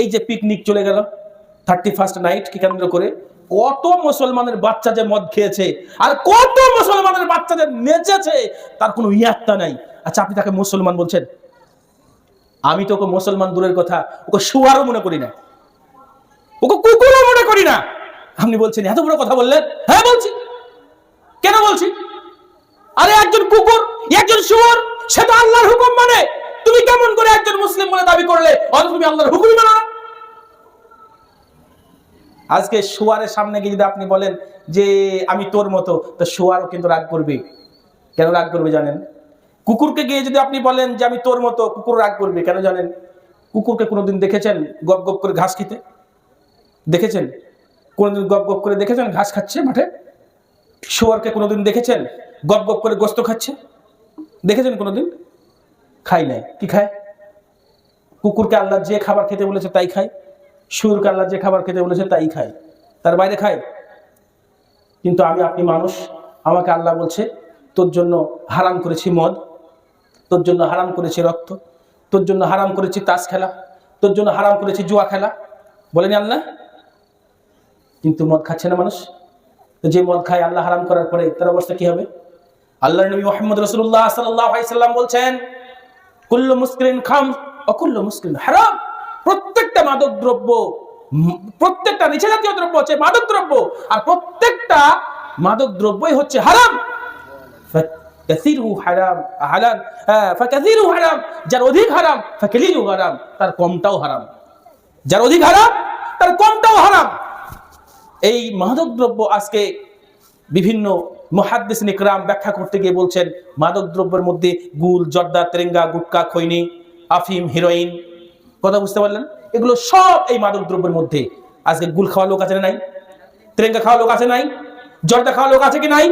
এই যে পিকনিক চলে গেল থার্টি ফার্স্ট নাইটকে কেন্দ্র করে, কত মুসলমানের বাচ্চা যে মদ খেয়েছে, আর কত মুসলমানের বাচ্চা যে নেচেছে, তার কোনো ইয়াত্তা নাই। আচ্ছা আপনি তাকে মুসলমান বলছেন? আমি তো ওকে মুসলমান দূরের কথা, ওকে শুয়ারও মনে করি না। ওকে কুকুরও মনে করি না। আপনি বলছেন, এত বড় কথা বললেন? হ্যাঁ বলছি। কেন বলছি? আরে একজন কুকুর, একজন শুয়োর, সে তো আল্লাহর হুকুম মানে। তুমি কেমন করে একজন মুসলিম বলে দাবি করলে? অথচ তুমি আল্লাহর হুকুম মানো আজকে শুয়ারের সামনে গিয়ে যদি আপনি বলেন যে আমি তোর মতো, তো শুয়ারও কিন্তু রাগ করবে। কেন রাগ করবে জানেন? কুকুরকে গিয়ে যদি আপনি বলেন যে আমি তোর মতো কুকুর রাগ করবে, কেন জানেন? কুকুরকে কোনোদিন দেখেছেন গপ গপ করে ঘাস খেতে? দেখেছেন? কোনোদিন গপ গপ করে দেখেছেন ঘাস খাচ্ছে মাঠে? শুয়ারকে কোনোদিন দেখেছেন গপ গপ করে গোস্ত খাচ্ছে? দেখেছেন কোনোদিন? খাই নাই। কি খায়? কুকুরকে আল্লাহ যে খাবার খেতে বলেছে তাই খায়। শুয়োরকে আল্লাহ যে খাবার খেতে বলেছে তাই খায়, তার বাইরে খায়। কিন্তু আমি আপনি মানুষ, আমাকে আল্লাহ বলছে, তোর জন্য হারাম করেছি মদ, তোর জন্য হারাম করেছি রক্ত, তোর জন্য হারাম করেছি তাস খেলা, তোর জন্য হারাম করেছি জুয়া খেলা। বলেনি আল্লাহ? কিন্তু মদ খাচ্ছে না মানুষ। যে মদ খায় আল্লাহ হারাম করার পরে তার অবস্থা কি হবে? আল্লাহ নবী মোহাম্মদ রসুল্লাহ সাল্লাম বলছেন, কুল্লু মুসকিন খাম অকুল্লু মুসকিন হারাম। প্রত্যেকটা মাদক দ্রব্য প্রত্যেকটা জাতীয় দ্রব্য হচ্ছে মাদক দ্রব্য আর প্রত্যেকটা মাদক দ্রব্যই হচ্ছে হ্যাঁ, হারাম যার অধিক হারাম হারাম তার কমটাও হারাম। যার অধিক হারাম তার কমটাও হারাম। এই মাদকদ্রব্য আজকে বিভিন্ন নিকরাম ব্যাখ্যা করতে গিয়ে বলছেন মাদকদ্রব্যের মধ্যে গুল জর্দা তেরেঙ্গা গুটকা খৈনি আফিম হিরোইন কথা বুঝতে পারলেন? এগুলো সব এই মাদক দ্রব্যের মধ্যে। আজকে গুল খাওয়া লোক আছে নাই? তেরেঙ্গা খাওয়া লোক আছে নাই? জর্দা খাওয়া লোক আছে কি নাই?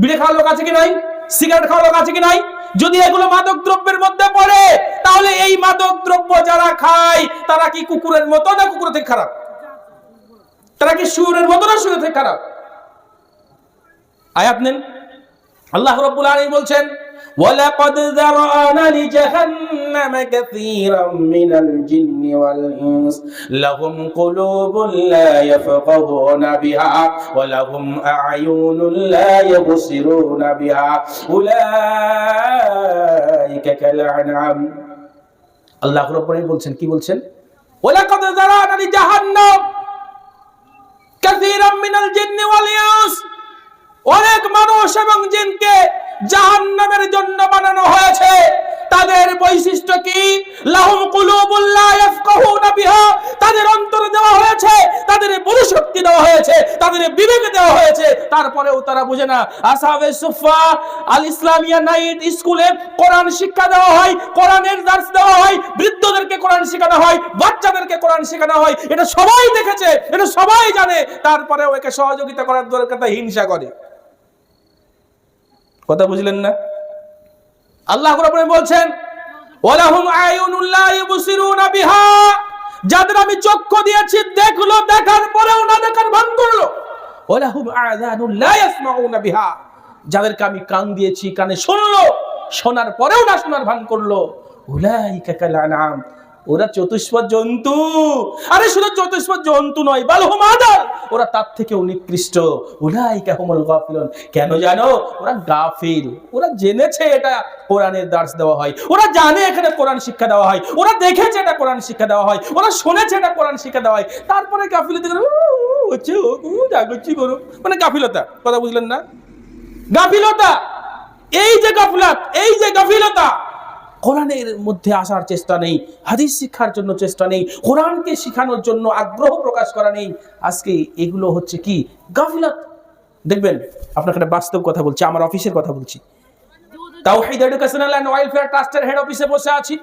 বিড়ে খাওয়া লোক আছে কি নাই? সিগারেট খাওয়া লোক আছে কি নাই? যদি এগুলো মাদক দ্রব্যের মধ্যে পড়ে, তাহলে এই মাদক দ্রব্য যারা খায়, তারা কি কুকুরের মতো না কুকুরের থেকে খারাপ? তারা কি সুরের মতো না সুরের থেকে খারাপ? আয়াত নেন। আল্লাহ রাব্বুল আলামিন বলছেন ولقد ذرأنا لجهنم كثيرا من الجن والإنس لهم قلوب لا يفقهون بها ولهم أعين لا يبصرون بها أولئك كالأنعام আল্লাহ রাব্বুল আলামিন বলছেন কি বলছেন ولقد ذرأنا لجهنم كثيرا من الجن والإنس অনেক মানুষ এবং জিনকে জাহান্নামের জন্য বানানো হয়েছে। তাদের বৈশিষ্ট্য কি? লাহুম কুলুবুল লা বিহা। তাদের অন্তরে দেওয়া হয়েছে, তাদের বুদ্ধিশক্তি দেওয়া হয়েছে, তাদের বিবেক দেওয়া হয়েছে। তারপরেও তারা বুঝে না। আসহাবে সুফা আল ইসলামিয়া নাইট স্কুলে কোরআন শিক্ষা দেওয়া হয়, কোরআনের দার্স দেওয়া হয়, বৃদ্ধদেরকে কোরআন শেখানো হয়, বাচ্চাদেরকে কোরআন শেখানো হয়। এটা সবাই দেখেছে, এটা সবাই জানে। তারপরেও একে সহযোগিতা করার দরকার হিংসা করে। কথা বুঝলেন না? আল্লাহ বলছেন বিহা। যাদের আমি চক্ষু দিয়েছি, দেখল, দেখার পরেও না দেখার ভান করল। যাদেরকে আমি কান দিয়েছি, কানে শুনলো, শোনার পরেও না শোনার ভান করল। উলাইকা কাল আনআম। ওরা চতুষ্পদ জন্তু। আরে শুধু চতুষ্পদ জন্তু নয় বালহুম মাদার। ওরা তার থেকেও নিকৃষ্ট। উলাইকা হুমুল গাফিলুন। কেন জানো? ওরা গাফিল। ওরা জেনেছে এটা কোরআনের দার্স দেওয়া হয়। ওরা জানে এখানে কোরআন শিক্ষা দেওয়া হয়। ওরা দেখেছে এটা কোরআন শিক্ষা দেওয়া হয়। ওরা শুনেছে এটা কোরআন শিক্ষা দেওয়া হয়। তারপরে গাফিলতি করে "উ, হচ্ছে ও যা করছি করো মানে গাফিলতা। কথা বুঝলেন না? গাফিলতা। এই যে গাফলাত এই যে গাফিলতা। কোরআনের মধ্যে আসার চেষ্টা নেই, হাদিস শিক্ষার জন্য চেষ্টা নেই, কোরআনকে শেখানোর জন্য আগ্রহ প্রকাশ করা নেই। আজকে এগুলো হচ্ছে কি? গাফিলাত। দেখবেন আপনার একটা বাস্তব কথা বলছি, আমার অফিসের কথা বলছি। তাওহিদ এডুকেশনাল অ্যান্ড ওয়েলফেয়ার ট্রাস্টের হেড অফিসে বসে আছি।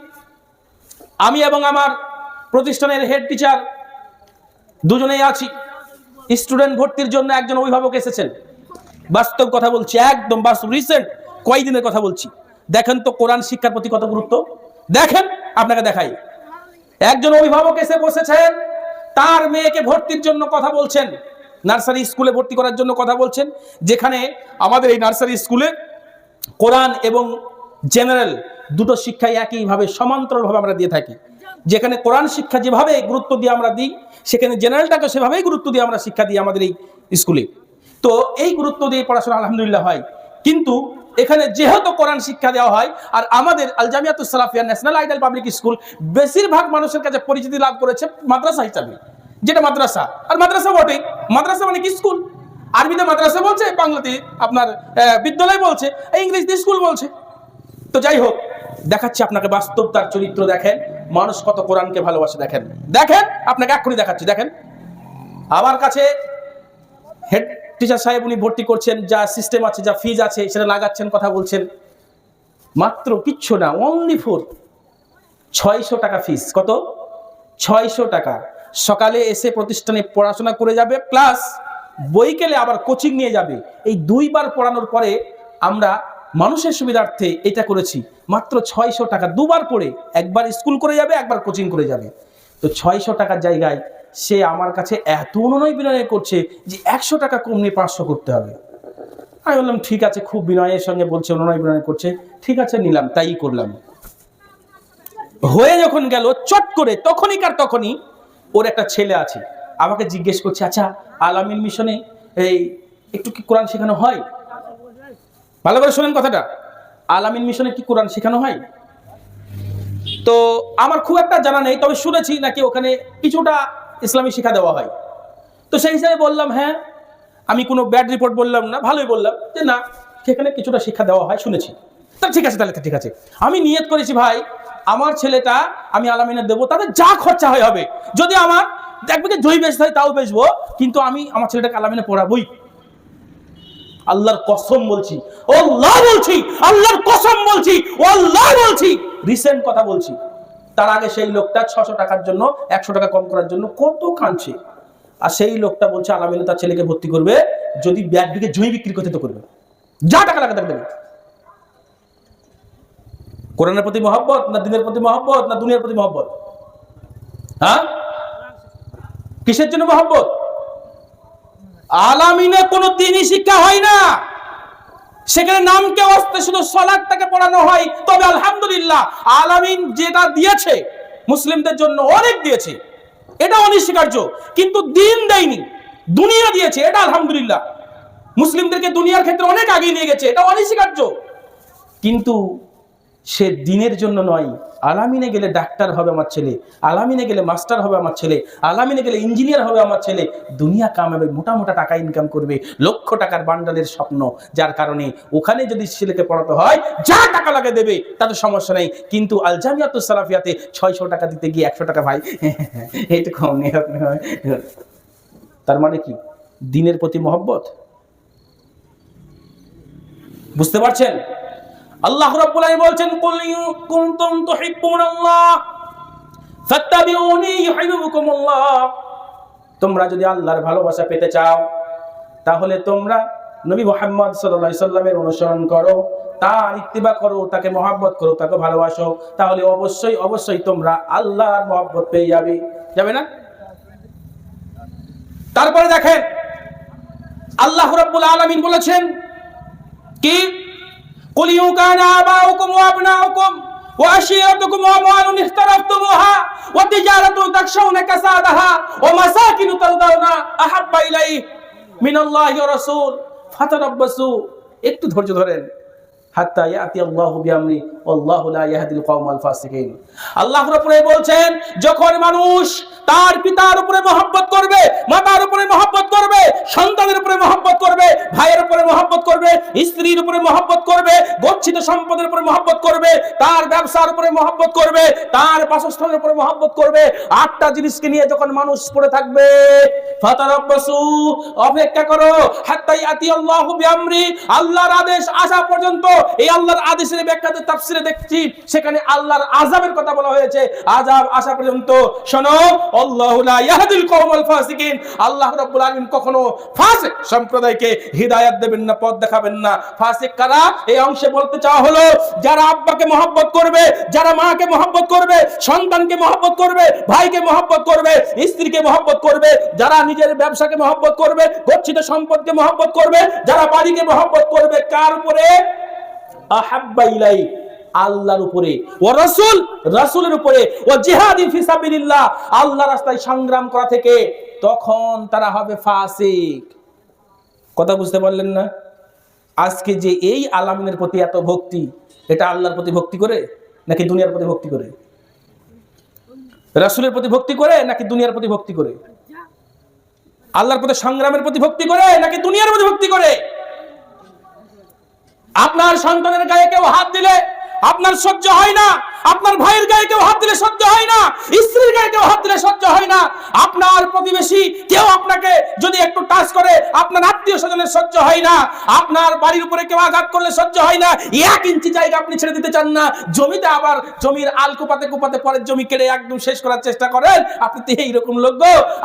আমি এবং আমার প্রতিষ্ঠানের হেড টিচার দুজনেই আছি। স্টুডেন্ট ভর্তির জন্য একজন অভিভাবক এসেছেন। বাস্তব কথা বলছি, একদম বাস্তব, রিসেন্ট কয়েকদিনের কথা বলছি। দেখেন তো কোরআন শিক্ষার প্রতি কত গুরুত্ব? দেখেন, আপনাকে দেখাই। একজন অভিভাবক এসে বসেছেন, তার মেয়েকে ভর্তির জন্য কথা বলছেন, নার্সারি স্কুলে ভর্তি করার জন্য কথা বলছেন, যেখানে আমাদের এই নার্সারি স্কুলে কোরআন এবং জেনারেল দুটো শিক্ষাই একইভাবে সমান্তরালভাবে আমরা দিয়ে থাকি। যেখানে কোরআন শিক্ষা যেভাবে গুরুত্ব দিয়ে আমরা দিই, সেখানে জেনারেলটাকে সেভাবেই গুরুত্ব দিয়ে আমরা শিক্ষা দিই আমাদের এই স্কুলে। তো এই গুরুত্ব দিয়ে পড়াশোনা আলহামদুলিল্লাহ হয়। কিন্তু এখানে যেহেতু কোরআন শিক্ষা দেওয়া হয়, আর আমাদের Al Jamiatus Salafia national ideal public school বেশিরভাগ মানুষের কাছে পরিচিতি লাভ করেছে মাদ্রাসা হিসাবে। যেটা মাদ্রাসা, আর মাদ্রাসা বটে মাদ্রাসা মানে কি স্কুল? আরবিতে মাদ্রাসা বলছে, বাংলাতে আপনার বিদ্যালয় বলছে ইংলিশ দিয়ে স্কুল বলছে। তো যাই হোক, দেখাচ্ছি আপনাকে বাস্তব তার চরিত্র দেখেন। মানুষ কত কোরআনকে ভালোবাসে, দেখেন। দেখেন, আপনাকে এক্ষুনি দেখাচ্ছি, দেখেন। আমার কাছে হেড টিচার সাহেব উনি ভর্তি করছেন, যা সিস্টেম আছে, যা ফিজ আছে, সেটা লাগাচ্ছেন, কথা বলছেন। মাত্র কিচ্ছু না অনলি ফোর ছয়শো টাকা ফিস কত? ছয়শো টাকা। সকালে এসে প্রতিষ্ঠানে পড়াশোনা করে যাবে প্লাস বইকেলে আবার কোচিং নিয়ে যাবে। এই দুইবার পড়ানোর পরে আমরা মানুষের সুবিধার্থে এটা করেছি। মাত্র ছয়শো টাকা। দুবার পড়ে, একবার স্কুল করে যাবে, একবার কোচিং করে যাবে। তো ছয়শো টাকার জায়গায় সে আমার কাছে এত অনুনয় বিনয় করছে যে একশো টাকা কম নিয়ে পাঁচশো করতে হবে। আমি বললাম, ঠিক আছে, খুব বিনয়ের সঙ্গে বলছে, অনুনয় বিনয় করছে। ঠিক আছে, নিলাম তাই করলাম। হয়ে যখন গেল, চট করে, তখনই কার তখনই, ওর একটা ছেলে আছে। আমাকে জিজ্ঞেস করছে আচ্ছা আলামিন মিশনে এই, একটু কি কোরআন শেখানো হয়? ভালো করে শোনেন কথাটা, আলামিন মিশনে কি কোরআন শেখানো হয়? তো আমার খুব একটা জানা নেই, তবে শুনেছি নাকি ওখানে কিছুটা ইসলামী শিক্ষা দেওয়া হয়। তো সেই হিসাবে বললাম হ্যাঁ আমি কোনো ব্যাড রিপোর্ট বললাম না, ভালোই বললাম যে না, সেখানে কিছুটা শিক্ষা দেওয়া হয়, শুনেছি। তা ঠিক আছে তাহলে, ঠিক আছে। আমি নিয়ত করেছি, ভাই, আমার ছেলেটা আমি আলামিনে দেবো তাদের যা খরচা হয় হবে। যদি আমার দেখবে যে জয় বেচতে হয়, তাও বেচবো, কিন্তু আমি আমার ছেলেটাকে আলামিনে পড়াবই। আল্লাহর কসম বলছি। আল্লাহ বলছি, আল্লাহর কসম বলছি, আল্লাহ বলছি। রিসেন্ট কথা বলছি। তার আগে সেই লোকটা ছশো টাকার জন্য, একশো টাকা কম করার জন্য কত কাঁদছে। আর সেই লোকটা বলছে, আলামিনে তার ছেলেকে ভর্তি করবে, যদি ব্যাট দিকে জমি বিক্রি করতে তো করবে। যা টাকা লাগাতে দেবে। কোরআনের প্রতি মহব্বত না দিনের প্রতি মহব্বত না দুনিয়ার প্রতি মহব্বত? হ্যাঁ? কিসের জন্য মহব্বত? আলামিনে কোনো দিনই শিক্ষা হয় না। সেখানে নামকে অস্তে শুধু সলাদটাকে পড়ানো হয়। তবে আলহামদুলিল্লাহ আলামিন যেটা দিয়েছে, মুসলিমদের জন্য অনেক দিয়েছে। এটা অনস্বীকার্য। কিন্তু দিন দেয়নি, দুনিয়া দিয়েছে, এটা আলহামদুলিল্লাহ। মুসলিমদেরকে দুনিয়ার ক্ষেত্রে অনেক আগে নিয়ে গেছে, এটা অনস্বীকার্য। কিন্তু সে দিনের জন্য নয়। আলামিনে গেলে ডাক্তার হবে আমার ছেলে, আলামিনে গেলে মাস্টার হবে আমার ছেলে, আলামিনে গেলে ইঞ্জিনিয়ার হবে আমার ছেলে। দুনিয়া কামাবে, মোটা মোটা টাকা ইনকাম করবে, লক্ষ টাকার বান্ডালের স্বপ্ন। যার কারণে ওখানে যদি ছেলেকে পড়াতে হয়, যা টাকা লাগে দেবে, তাতে সমস্যা নেই। কিন্তু আল জামিয়াতুস সালাফিয়াতে ছয়শো টাকা দিতে গিয়ে একশো টাকা ভাই। এইটা কম নেই তার মানে কি? দিনের প্রতি মহব্বত? বুঝতে পারছেন? আল্লাহ রাব্বুল বলছেন, কুল কুনতুম তুহিব্বুনাল্লাহ ফাত্তাবিউনি ইউহিব্বুকুমুল্লাহ। তোমরা যদি আল্লাহর ভালোবাসা পেতে চাও, তাহলে তোমরা নবী মুহাম্মদ আলাইহি সাল্লামের অনুসরণ করো, তার ইত্তিবা করো, তাকে মহব্বত করো, তাকে ভালোবাসো, তাহলে অবশ্যই অবশ্যই তোমরা আল্লাহর মহব্বত পেয়ে যাবে। যাবে না? তারপরে দেখেন, আল্লাহ রাব্বুল আলামিন বলেছেন কি? قل إن كان آباؤكم وأبناؤكم وعشيرتكم وأموال اقترفتموها وتجارة تخشون كسادها ومساكن ترضون أحب إليه من الله ورسول فتربصوا একটু ধৈর্য ধরেন হাত্তা ইয়াতি আল্লাহু বিআমরি তার গচ্ছিত সম্পদের উপরে মহব্বত করবে, তার ব্যবসার উপরে মহব্বত করবে, তার বাসস্থানের উপরে মহব্বত করবে, আটটা জিনিসকে নিয়ে যখন মানুষ পড়ে থাকবে অপেক্ষা করো আল্লাহর আদেশ আসা পর্যন্ত, এই আল্লাহর আদেশের ব্যাখ্যাতে দেখছি সেখানে আল্লাহর আযাবের কথা বলা হয়েছে। আযাব আসা পর্যন্ত শোনো ইয়াহদিল কওমাল ফাসিকিন। আল্লাহ রাব্বুল আলামিন কখনো ফাসিক সম্প্রদায়কে হিদায়াত দেবেন না, পথ দেখাবেন না। ফাসিক কারা? এই অংশে বলতে চাওয়া হলো, যারা আব্বাকে মহব্বত করবে, যারা মাকে মহব্বত করবে, সন্তানকে মহব্বত করবে, ভাইকে মহব্বত করবে, স্ত্রীকে মহব্বত করবে, যারা নিজের ব্যবসাকে মহব্বত করবে, গচ্ছিত সম্পদকে মহব্বত করবে, যারা বাড়িকে মহব্বত করবে, কার উপরে? আহাব্বা ইলাই আল্লাহর উপরে, ও রাসূল, রাসূলের উপরে, ও জিহাদি ফিসাবিলিল্লাহ আল্লাহ রাস্তায় সংগ্রাম করা থেকে তখন তারা হবে ফাসিক। কথা বুঝতে পারলেন না? আজকে যে এই আলামিনের প্রতি এত ভক্তি, এটা আল্লাহর প্রতি ভক্তি করে নাকি দুনিয়ার প্রতি ভক্তি করে? রাসূলের প্রতি ভক্তি করে নাকি দুনিয়ার প্রতি ভক্তি করে? আল্লাহর প্রতি সংগ্রামের প্রতি ভক্তি করে নাকি দুনিয়ার প্রতি ভক্তি করে? আপনার সন্তানের গায়ে কেউ হাত দিলে আপনার সহ্য হয় না। আপনার ভাইয়ের গায়ে কেউ হাত দিলে সহ্য হয় না। স্ত্রীর গায়ে কেউ হাত দিলে সহ্য হয় না। আপনার প্রতিবেশী কেউ আপনাকে যদি একটু টাচ করে, আপনার আত্মীয় স্বজনের সহ্য হয় না। আপনার বাড়ির উপরে কেউ আঘাত করলে সহ্য হয় না। এক ইঞ্চি জায়গা আপনি ছেড়ে দিতে চান না। জমিতে আবার জমির আল কোপাতে কোপাতে পরের জমি কেড়ে একদম শেষ করার চেষ্টা করেন। আপনি তো এইরকম লোক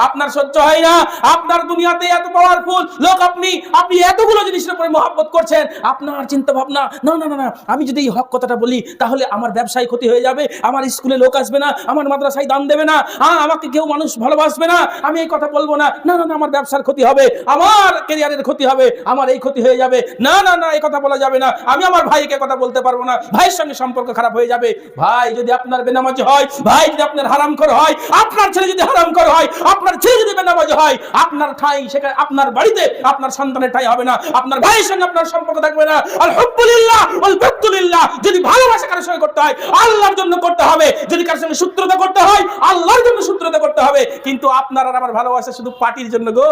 আপনার সহ্য হয় না। আপনার দুনিয়াতে এত পাওয়ারফুল লোক আপনি। আপনি এতগুলো জিনিসের উপরে মহাব্বত করছেন। আপনার চিন্তা ভাবনা না না না। আমি যদি এই হক কথাটা বলি, তাহলে আমার ব্যবসায় ক্ষতি হয়ে যাবে, আমার স্কুলে লোক আসবে না, আমার মাদ্রাসায় দাম দেবে না হ্যাঁ আমাকে কেউ মানুষ ভালোবাসবে না, আমি এই কথা বলব না। না না আমার ব্যবসার ক্ষতি হবে, আমার ক্যারিয়ারের ক্ষতি হবে, আমার এই ক্ষতি হয়ে যাবে। না না না, এই কথা বলা যাবে না, আমি আমার ভাইকে কথা বলতে পারব না, ভাইয়ের সঙ্গে সম্পর্ক খারাপ হয়ে যাবে। ভাই, যদি আপনার বেনামাজি হয়, ভাই, যদি আপনার হারাম কর হয়, আপনার ছেলে যদি হারাম কর হয়, আপনার ছেলে যদি বেনামাজি হয়, আপনার ঠাই সেখানে, আপনার বাড়িতে আপনার সন্তানের ঠাই হবে না, আপনার ভাইয়ের সঙ্গে আপনার সম্পর্ক থাকবে না। আলহামদুলিল্লাহ আলহামদুলিল্লাহ, যদি ভালোবাসা কারোর সঙ্গে করতে হয়, আল্লাহর জন্য করতে হবে। যদি কারোর সঙ্গে সূত্রতা করতে হয়, আল্লাহর জন্য সূত্রতা করতে হবে। কিন্তু আপনার আর আমার ভালোবাসা শুধু পার্টির জন্য গো।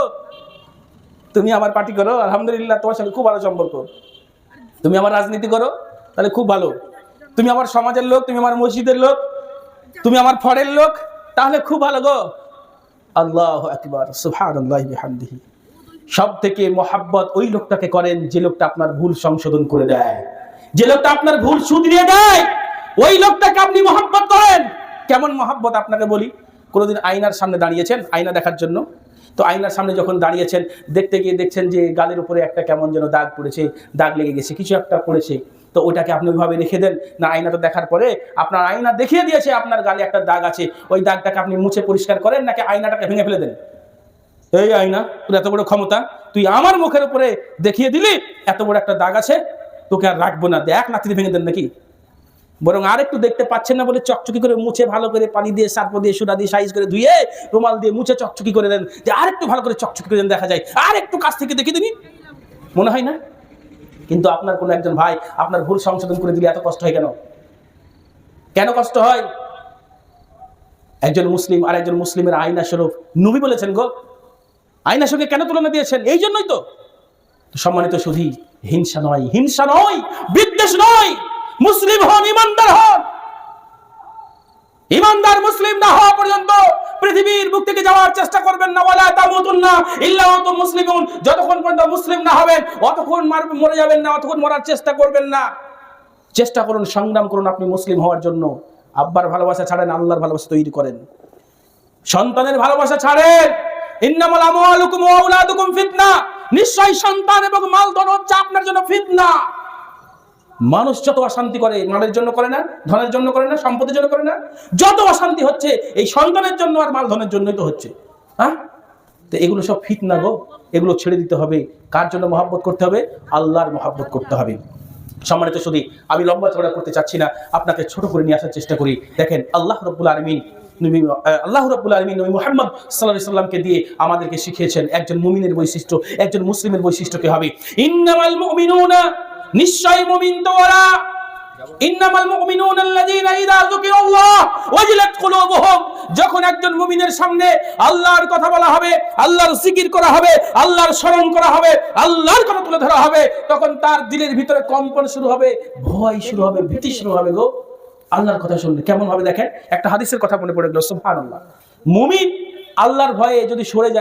তুমি আমার পার্টি করো, আলহামদুলিল্লাহ, তোমার সঙ্গে খুব ভালো সম্পর্ক। তুমি আমার রাজনীতি করো, তাহলে খুব ভালো। তুমি আমার সমাজের লোক, তুমি আমার মসজিদের লোক, তুমি আমার ফরের লোক, তাহলে খুব ভালো গো। আল্লাহ আকবার বিহামদিহি। সব থেকে মোহাব্বত ওই লোকটাকে করেন যে লোকটা আপনার ভুল সংশোধন করে দেয়। যে লোকটা আপনার ভুল শুধরিয়ে দেয় ওই লোকটাকে আপনি মোহাব্বত করেন। কেমন মহাব্বত আপনাকে বলি? কোনোদিন আয়নার সামনে দাঁড়িয়েছেন, আয়না দেখার জন্য? তো আয়নার সামনে যখন দাঁড়িয়েছেন, দেখতে গিয়ে দেখছেন যে গালের উপরে একটা কেমন যেন দাগ পড়েছে, দাগ লেগে গেছে, কিছু একটা পড়েছে। তো ওইটাকে আপনি ওইভাবে রেখে দেন। না আয়নাটা দেখার পরে আপনার আয়না দেখিয়ে দিয়েছে আপনার গালে একটা দাগ আছে। ওই দাগটাকে আপনি মুছে পরিষ্কার করেন, নাকি আয়নাটাকে ভেঙে ফেলে দেন? এই আয়না, তোর এত বড় ক্ষমতা, তুই আমার মুখের উপরে দেখিয়ে দিলি, এত বড় একটা দাগ আছে তোকে আর রাখব না। দেখ নাতিতে ভেঙে দেন নাকি? বরং আর একটু দেখতে পাচ্ছেন না বলে চকচকি করে মুছে ভালো করে পানি দিয়ে সার্প দিয়ে সুদা দিয়ে, সাইজ করে ধুয়ে রুমাল দিয়ে মুছে চকচকি করে দেন। যে আর একটু ভালো করে চকচকি করে দেখা যায়। আর একটু কাছ থেকে দেখি দিবি মনে হয় না? কিন্তু আপনার কোনো একজন ভাই আপনার ভুল সংশোধন করে দিলে এত কষ্ট হয় কেন? কেন কষ্ট হয়? একজন মুসলিম আর একজন মুসলিমের আইনা স্বরূপ নবী বলেছেন গো আইনার সঙ্গে কেন তুলনা দিয়েছেন? এই জন্যই তো। সম্মানিত সুধী হিংসা নয় হিংসা নয়, বিদ্বেষ নয়। মুসলিম হন, ইমানদার হন। ইমানদার মুসলিম না হওয়া পর্যন্ত পৃথিবীর বুক থেকে যাওয়ার চেষ্টা করবেন না। ওয়ালা তামুতুন্না ইল্লা ওয়া আনতুম মুসলিমুন। যতক্ষণ পর্যন্ত মুসলিম না হবেন, অতক্ষণ মার- যাবেন না, অতক্ষণ মরার চেষ্টা করবেন না। চেষ্টা করুন, সংগ্রাম করুন আপনি মুসলিম হওয়ার জন্য। আব্বার ভালোবাসা ছাড়েন, আল্লাহর ভালোবাসা তৈরি করেন। সন্তানের ভালোবাসা ছাড়েন। ইন্নামাল আমওয়ালুকুম ওয়া আওলাদুকুম ফিতনা। নিশ্চয় সন্তান এবং মাল ধন হচ্ছে আপনার জন্য ফিতনা। মানুষ যত অশান্তি করে, মালের জন্য করে না, ধনের জন্য করে না, সম্পদের জন্য করে না, যত অশান্তি হচ্ছে, এই সন্তানের জন্য আর মাল ধনের জন্যই তো হচ্ছে। হ্যাঁ? তো এগুলো সব ফিতনা গো। এগুলো ছেড়ে দিতে হবে। কার জন্য মহাব্বত করতে হবে? আল্লাহর মহাব্বত করতে হবে। সম্মানিত শুধু আমি লম্বা চড়া করতে চাচ্ছি না। আপনাকে ছোট করে নিয়ে আসার চেষ্টা করি। দেখেন, আল্লাহ রব্বুল আলমিন নবী আল্লাহ রব্বুল আলমিন নবী মোহাম্মদ সাল্লাহ সাল্লামকে দিয়ে আমাদেরকে শিখিয়েছেন একজন মুমিনের বৈশিষ্ট্য, একজন মুসলিমের বৈশিষ্ট্য হবে। ইন্নামাল মুমিনুনা নিশ্চয় মুমিন তো যখন একজন মুমিনের সামনে আল্লাহর কথা বলা হবে, আল্লাহর জিকির করা হবে, আল্লাহর স্মরণ করা হবে, আল্লাহর কথা তুলে ধরা হবে, তখন তার দিলের ভিতরে কম্পন শুরু হবে, ভয় শুরু হবে, ভীতি শুরু হবে গো। আল্লাহর কথা শুনলে কেমন ভাবে দেখেন? একটা হাদিসের কথা মনে পড়ে গেল, সুবহানাল্লাহ। মুমিন আল্লাহর ভয়ে যদি সরে যায়